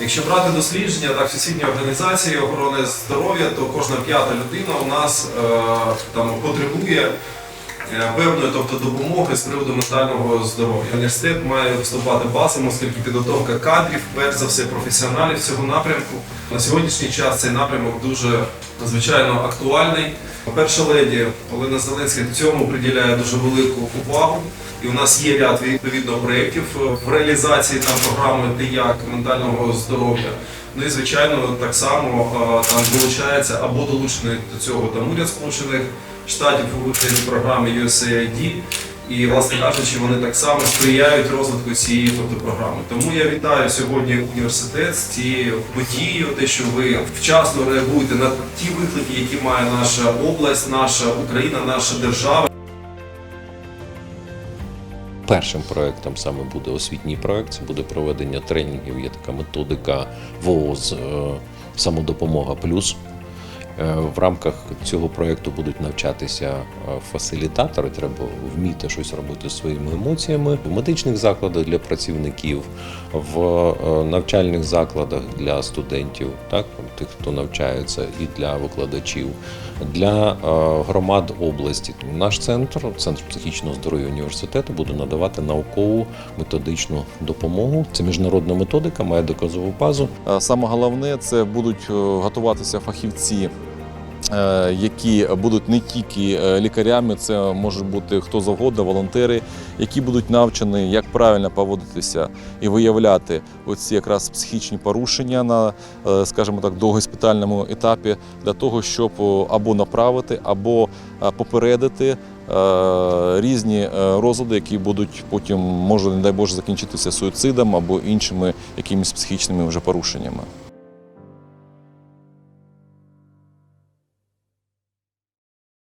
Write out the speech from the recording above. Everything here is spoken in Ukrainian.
Якщо брати дослідження так, Всесвітньої організації охорони здоров'я, то кожна п'ята людина у нас е, там потребує певної тобто, допомоги з приводу ментального здоров'я. Університет має виступати базом, оскільки підготовка кадрів, перш за все професіоналів цього напрямку. На сьогоднішній час цей напрямок дуже надзвичайно актуальний. Перша леді Олена Зеленська цьому приділяє дуже велику увагу. І у нас є ряд відповідно проєктів в реалізації там програми «Ти-як» ментального здоров'я. Ну і звичайно, так само е, там долучається або долучений до цього там уряд Сполучених Штатів у програми USAID. І, власне кажучи, вони так само сприяють розвитку цієї тобто, програми. Тому я вітаю сьогодні університет з цією подією, те, що ви вчасно реагуєте на ті виклики, які має наша область, наша Україна, наша держава. Першим проектом саме буде освітній проект. Це буде проведення тренінгів. Є така методика ВООЗ е, самодопомога плюс. Е, В рамках цього проекту будуть навчатися е, фасилітатори. Треба вміти щось робити своїми емоціями в медичних закладах для працівників, в е, навчальних закладах для студентів, так тих, хто навчається, і для викладачів, для громад області. Наш центр, центр психічного здоров'я університету, буде надавати наукову методичну допомогу. Це міжнародна методика, має доказову базу. Саме головне це будуть готуватися фахівці, які будуть не тільки е, лікарями, це можуть бути хто завгодно, волонтери, які будуть навчені, як правильно поводитися і виявляти оці якраз психічні порушення на, е, скажімо так, догоспітальному етапі для того, щоб або направити, або е, попередити. е, Різні е, розлади, які будуть потім, може, не дай Боже, закінчитися суїцидом або іншими якимись психічними вже порушеннями.